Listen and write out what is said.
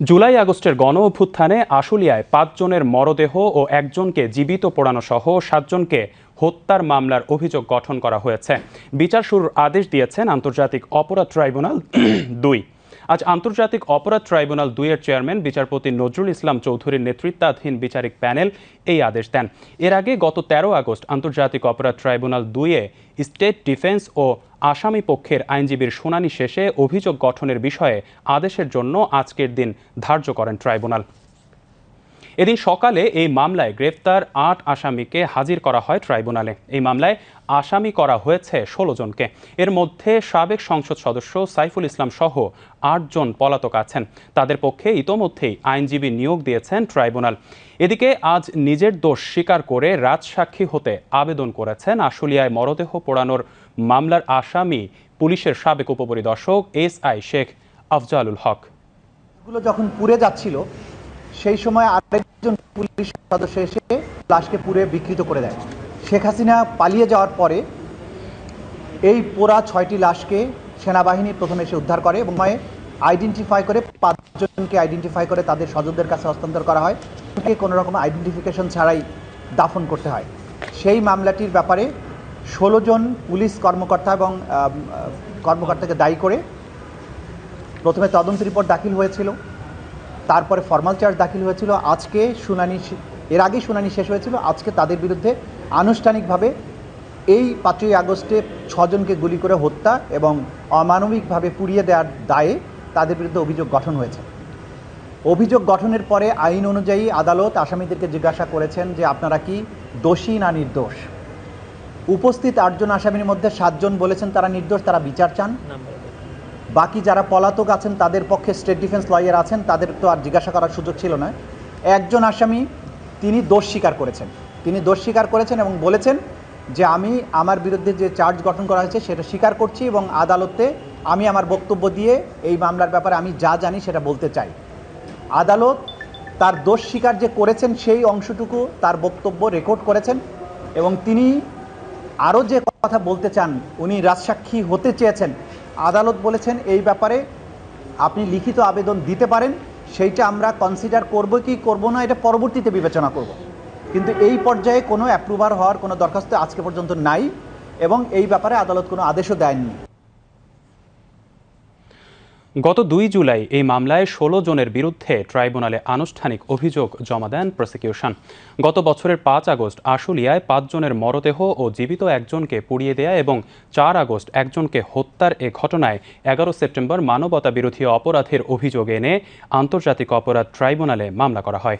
জুলাই আগস্টের গণ অভ্যুত্থানে আশুলিয়ায় পাঁচজনের মরদেহ ও একজনকে জীবিত পোড়ানো সহ সাতজনকে হত্যার মামলার অভিযোগ গঠন করা হয়েছে। বিচার শুরুর আদেশ দিয়েছেন আন্তর্জাতিক অপরাধ ট্রাইব্যুনাল দুই। আজ আন্তর্জাতিক অপরাধ ট্রাইব্যুনাল দুইয়ের চেয়ারম্যান বিচারপতি নজরুল ইসলাম চৌধুরীর নেতৃত্বাধীন বিচারিক প্যানেল এই আদেশ দেন। এর আগে গত তেরো আগস্ট আন্তর্জাতিক অপরাধ ট্রাইব্যুনাল দুইয়ে স্টেট ডিফেন্স ও আসামি পক্ষের আইনজীবীর শুনানি শেষে অভিযোগ গঠনের বিষয়ে আদেশের জন্য আজকের দিন ধার্য করেন ট্রাইব্যুনাল। এদিন সকালে এই মামলায় গ্রেফতার আট আসামিকে হাজির করা হয় ট্রাইব্যুনালে। এই মামলায় আসামি করা হয়েছে ষোলো জনকে। এর মধ্যে সাবেক সংসদ সদস্য সাইফুল ইসলাম সহ আটজন পলাতক আছেন। তাদের পক্ষে ইতোমধ্যেই আইনজীবী নিয়োগ দিয়েছেন ট্রাইব্যুনাল। এদিকে আজ নিজের দোষ স্বীকার করে রাজসাক্ষী হতে আবেদন করেছেন আশুলিয়ায় মরদেহ পোড়ানোর মামলার আসামি পুলিশের সাবেক উপপরিদর্শক এস আই শেখ আফজালুল হক। যখন পুড়ে যাচ্ছিল সেই সময় আরেকজন পুলিশ সদস্য এসে লাশকে পুড়ে বিকৃত করে দেয়। শেখ হাসিনা পালিয়ে যাওয়ার পরে এই পোড়া ছয়টি লাশকে সেনাবাহিনী প্রথমে এসে উদ্ধার করে এবং আইডেন্টিফাই করে পাঁচজনকে আইডেন্টিফাই করে তাদের স্বজনদের কাছে হস্তান্তর করা হয়। কোনো রকম আইডেন্টিফিকেশন ছাড়াই দাফন করতে হয়। সেই মামলাটির ব্যাপারে ষোলো জন পুলিশ কর্মকর্তা এবং কর্মকর্তাকে দায়ী করে প্রথমে তদন্ত রিপোর্ট দাখিল হয়েছিল। তারপরে ফর্মাল চার্জ দাখিল হয়েছিল। আজকে শুনানি এর আগেই শুনানি শেষ হয়েছিল। আজকে তাদের বিরুদ্ধে আনুষ্ঠানিকভাবে এই পাঁচই আগস্টে ছজনকে গুলি করে হত্যা এবং অমানবিকভাবে পুড়িয়ে দেওয়ার দায়ে তাদের বিরুদ্ধে অভিযোগ গঠন হয়েছে। অভিযোগ গঠনের পরে আইন অনুযায়ী আদালত আসামিদেরকে জিজ্ঞাসা করেছেন যে আপনারা কি দোষী না নির্দোষ? উপস্থিত আটজন আসামির মধ্যে সাতজন বলেছেন তারা নির্দোষ, তারা বিচার চান। বাকি যারা পলাতক আছেন, তাদের পক্ষে স্টেট ডিফেন্স লয়ার আছেন, তাদের তো আর জিজ্ঞাসা করার সুযোগ ছিল না। একজন আসামি, তিনি দোষ স্বীকার করেছেন। তিনি দোষ স্বীকার করেছেন এবং বলেছেন যে আমি আমার বিরুদ্ধে যে চার্জ গঠন করা হয়েছে, সেটা স্বীকার করছি এবং আদালতে আমি আমার বক্তব্য দিয়ে এই মামলার ব্যাপারে আমি যা জানি সেটা বলতে চাই। আদালত তার দোষ স্বীকার যে করেছেন, সেই অংশটুকু তার বক্তব্য রেকর্ড করেছেন এবং তিনি আরও যে কথা বলতে চান, উনি রাজসাক্ষী হতে চেয়েছেন আদালত বলেছেন এই ব্যাপারে আপনি লিখিত আবেদন দিতে পারেন, সেইটা আমরা কনসিডার করব কি করব না, এটা পরবর্তীতে বিবেচনা করব। কিন্তু এই পর্যায়ে কোনো অ্যাপ্রুভার হওয়ার কোনো দরখাস্ত আজকে পর্যন্ত নাই এবং এই ব্যাপারে আদালত কোনো আদেশও দেয়নি। গত দুই জুলাই এই মামলায় ষোলো জনের বিরুদ্ধে ট্রাইব্যুনালে আনুষ্ঠানিক অভিযোগ জমা দেন প্রসিকিউশন। গত বছরের পাঁচ আগস্ট আশুলিয়ায় পাঁচজনের মরদেহ ও জীবিত একজনকে পুড়িয়ে দেয়া এবং চার আগস্ট একজনকে হত্যার এ ঘটনায় এগারো সেপ্টেম্বর মানবতা বিরোধী অপরাধের অভিযোগ এনে আন্তর্জাতিক অপরাধ ট্রাইব্যুনালে মামলা করা হয়।